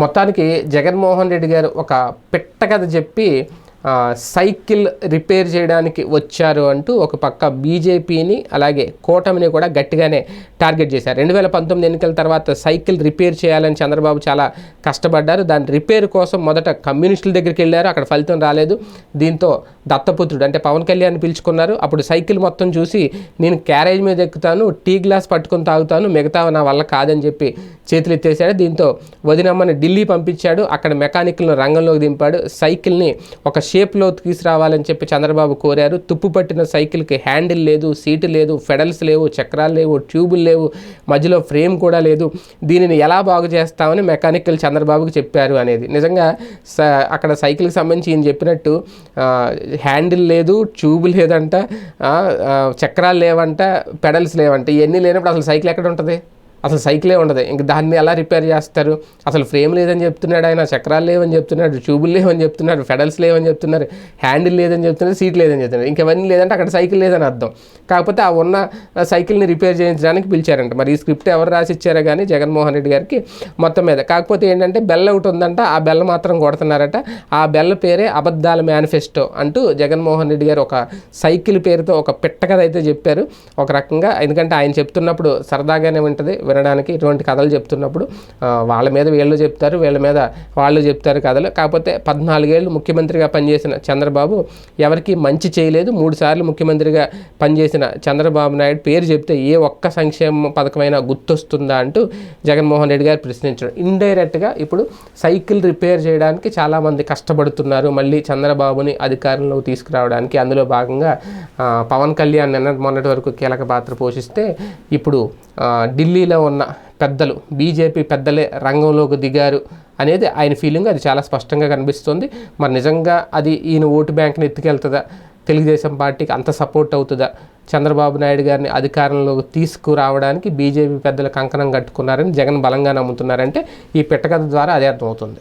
మొత్తానికి జగన్మోహన్ రెడ్డి గారు ఒక పిట్ట కథ చెప్పి సైకిల్ రిపేర్ చేయడానికి వచ్చారు అంటూ ఒక పక్క బీజేపీని అలాగే కూటమిని కూడా గట్టిగానే టార్గెట్ చేశారు. రెండు వేల పంతొమ్మిది ఎన్నికల తర్వాత సైకిల్ రిపేర్ చేయాలని చంద్రబాబు చాలా కష్టపడ్డారు. దాని రిపేర్ కోసం మొదట కమ్యూనిస్టుల దగ్గరికి వెళ్ళారు. అక్కడ ఫలితం రాలేదు. దీంతో దత్తపుత్రుడు అంటే పవన్ కళ్యాణ్ పిలుచుకున్నారు. అప్పుడు సైకిల్ మొత్తం చూసి నేను క్యారేజ్ మీద ఎక్కుతాను టీ గ్లాస్ పట్టుకొని తాగుతాను మిగతా నా వల్ల కాదని చెప్పి చేతులు ఎత్తేసాడు దీంతో వదినమ్మని ఢిల్లీ పంపించాడు. అక్కడ మెకానిక్లను రంగంలోకి దింపాడు. సైకిల్ని ఒక షేప్లో తీసుకురావాలని చెప్పి చంద్రబాబు కోరారు. తుప్పు పట్టిన సైకిల్కి హ్యాండిల్ లేదు సీటు లేదు ఫెడల్స్ లేవు చక్రాలు లేవు ట్యూబులు లేవు మధ్యలో ఫ్రేమ్ కూడా లేదు. దీనిని ఎలా బాగు చేస్తామని మెకానికల్ చంద్రబాబుకి చెప్పారు అనేది. నిజంగా స అక్కడ సైకిల్కి సంబంధించి ఈయన చెప్పినట్టు హ్యాండిల్ లేదు ట్యూబ్ లేదంట చక్రాలు లేవంట పెడల్స్ లేవంట ఇవన్నీ లేనప్పుడు అసలు సైకిల్ ఎక్కడ ఉంటుంది? అసలు సైకిలే ఉండదు. ఇంక దాన్ని ఎలా రిపేర్ చేస్తారు? అసలు ఫ్రేమ్ లేదని చెప్తున్నాడు ఆయన చక్రాలు లేవని చెప్తున్నాడు ట్యూబులు లేవని చెప్తున్నాడు ఫెడల్స్ లేవని చెప్తున్నారు హ్యాండిల్ లేదని చెప్తున్నారు సీట్ లేదని చెప్తున్నారు. ఇంకవన్నీ లేదంటే అక్కడ సైకిల్ లేదని అర్థం. కాకపోతే ఆ ఉన్న సైకిల్ని రిపేర్ చేయించడానికి పిలిచారంట. మరి ఈ స్క్రిప్ట్ ఎవరు రాసి ఇచ్చారో కానీ జగన్మోహన్ రెడ్డి గారికి మొత్తం మీద. కాకపోతే ఏంటంటే బెల్ల ఒకటి ఉందంట ఆ బెల్ల మాత్రం కొడుతున్నారట. ఆ బెల్ల పేరే అబద్ధాల మేనిఫెస్టో అంటూ జగన్మోహన్ రెడ్డి గారు ఒక సైకిల్ పేరుతో ఒక పిట్ట కథ అయితే చెప్పారు. ఒక రకంగా ఎందుకంటే ఆయన చెప్తున్నప్పుడు సరదాగానే ఉంటుంది వినడానికి ఇటువంటి కథలు చెప్తున్నప్పుడు వాళ్ళ మీద వీళ్ళు చెప్తారు వీళ్ళ మీద వాళ్ళు చెప్తారు కథలు. కాకపోతే పద్నాలుగేళ్ళు ముఖ్యమంత్రిగా పనిచేసిన చంద్రబాబు ఎవరికి మంచి చేయలేదు. మూడు సార్లు ముఖ్యమంత్రిగా పనిచేసిన చంద్రబాబు నాయుడు పేరు చెప్తే ఏ ఒక్క సంక్షేమ పథకమైనా గుర్తొస్తుందా అంటూ జగన్మోహన్ రెడ్డి గారు ప్రశ్నించారు. ఇండైరెక్ట్గా ఇప్పుడు సైకిల్ రిపేర్ చేయడానికి చాలామంది కష్టపడుతున్నారు. మళ్ళీ చంద్రబాబుని అధికారంలో తీసుకురావడానికి అందులో భాగంగా పవన్ కళ్యాణ్ నిన్న మొన్నటి వరకు కీలక పాత్ర పోషిస్తే ఇప్పుడు ఢిల్లీలో ఉన్న పెద్దలు బీజేపీ పెద్దలే రంగంలోకి దిగారు అనేది ఆయన ఫీలింగ్ అది చాలా స్పష్టంగా కనిపిస్తుంది. మరి నిజంగా అది ఈయన ఓటు బ్యాంక్ని ఎత్తుకెళ్తుందా? తెలుగుదేశం పార్టీకి అంత సపోర్ట్ అవుతుందా? చంద్రబాబు నాయుడు గారిని అధికారంలోకి తీసుకురావడానికి బీజేపీ పెద్దలు కంకణం కట్టుకున్నారని జగన్ బలంగా నమ్ముతున్నారంటే ఈ పిట్టకథ ద్వారా అదే అర్థమవుతుంది.